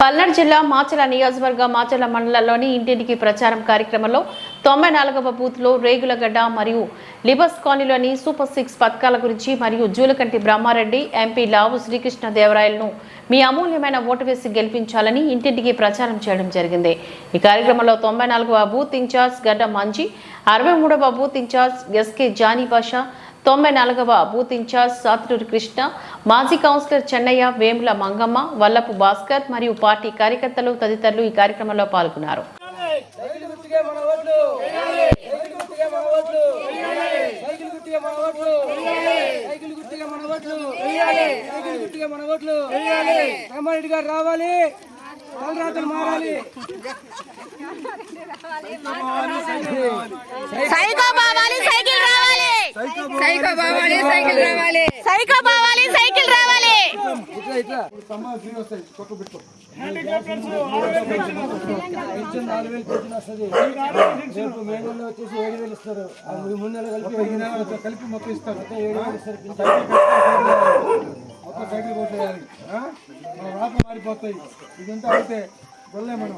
పల్నాడు జిల్లా మాచల నియోజకవర్గ మాచల మండలంలోని ఇంటింటికి ప్రచారం కార్యక్రమంలో తొంభై నాలుగవ బూత్లో రేగులగడ్డ మరియు లిబస్ కాలనీలోని సూపర్ సిక్స్ పథకాల గురించి మరియు జూలకంటి బ్రహ్మారెడ్డి ఎంపీ లావు శ్రీకృష్ణ దేవరాయలను మీ అమూల్యమైన ఓటు వేసి గెలిపించాలని ఇంటింటికి ప్రచారం చేయడం జరిగింది. ఈ కార్యక్రమంలో తొంభై నాలుగవ బూత్ ఇన్ఛార్జ్ గడ్డ మంజి అరవై మూడవ booth incharge S K Jani Basha తొంభై నాలుగవ బూత్ ఇన్ఛార్జ్ సాతులూరి కృష్ణ మాజీ కౌన్సిలర్ చెన్నయ్య వేముల మంగమ్మ వల్లపు భాస్కర్ మరియు పార్టీ కార్యకర్తలు తదితరులు ఈ కార్యక్రమంలో పాల్గొన్నారు సైకిల్ గుర్తుకే మన ఓట్లు సైకిల్ గుర్తుకే మన ఓట్లు సైకిల్ గుర్తుకే మన ఓట్లు. సైకిల్ గుర్తుకే మన ఓట్లు. సైకిల్ గుర్తుకే మన ఓట్లు. రామారెడ్డి గారు రావాలి. తలరాతలు మారాలి. సైకో బావాలి సైకిల్ రావాలి. సైకో బావాలి సైకిల్ రావాలి. సైకో బావాలి ఇట్లా. పెన్షన్ నాలుగు వేలు పెన్షన్ వస్తుంది రేపు మే నెలలో వచ్చేసి ఏడు వేలు ఇస్తారు అది ముందు నెల కలిపి ఐదు నెలలు కలిపి మొత్తం ఇస్తారు మొత్తం ఏడు వేలు ఇస్తారు మొత్తం సైకిల్ కొట్టేయాలి. మన రాత మారిపోతాయి. ఇదంతా అయితే. వెళ్ళే మనం